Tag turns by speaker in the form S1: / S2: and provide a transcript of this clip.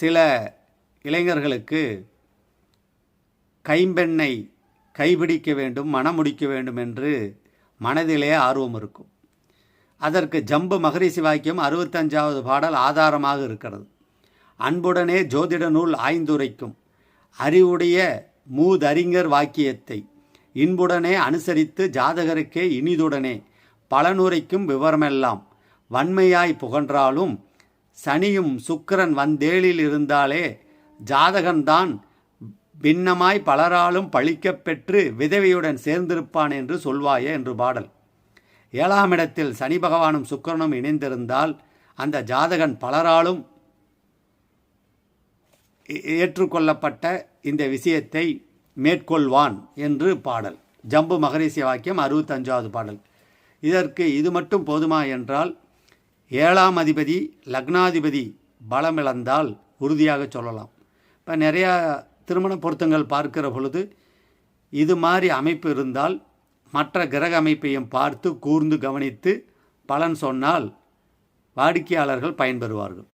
S1: சில இளைஞர்களுக்கு கைம்பெண்ணை கைபிடிக்க வேண்டும் மனம் முடிக்க வேண்டும் என்று மனதிலே ஆர்வம் இருக்கும். அதற்கு ஜம்பு மகரிஷி வாக்கியம் அறுபத்தஞ்சாவது பாடல் ஆதாரமாக இருக்கிறது. அன்புடனே ஜோதிட நூல் ஆய்ந்துரைக்கும் அறிவுடைய மூதறிஞர் வாக்கியத்தை இன்புடனே அனுசரித்து ஜாதகருக்கே இனிதுடனே பலனுரைக்கும் விவரமெல்லாம் வன்மையாய் புகன்றாலும் சனியும் சுக்கிரன் வந்தேளில் இருந்தாலே ஜாதகன்தான் பின்னமாய் பலராலும் பழிக்கப் பெற்று விதவையுடன் சேர்ந்திருப்பான் என்று சொல்வாயே என்று பாடல். ஏழாம் இடத்தில் சனி பகவானும் சுக்கிரனும் இணைந்திருந்தால் அந்த ஜாதகன் பலராலும் ஏ- ஏற்றுக்கொள்ளப்பட்ட இந்த விஷயத்தை மேற்கொள்வான் என்று பாடல். ஜம்பு மகரிஷி வாக்கியம் அறுபத்தஞ்சாவது பாடல். இதற்கு இது மட்டும் போதுமா என்றால் ஏழாம் அதிபதி லக்னாதிபதி பலமிழந்தால் உறுதியாக சொல்லலாம். இப்போ நிறையா திருமண பொருத்தங்கள் பார்க்கிற பொழுது இது மாதிரி அமைப்பு இருந்தால் மற்ற கிரக அமைப்பையும் பார்த்து கூர்ந்து கவனித்து பலன் சொன்னால் வாடிக்கையாளர்கள் பயன்பெறுவார்கள்.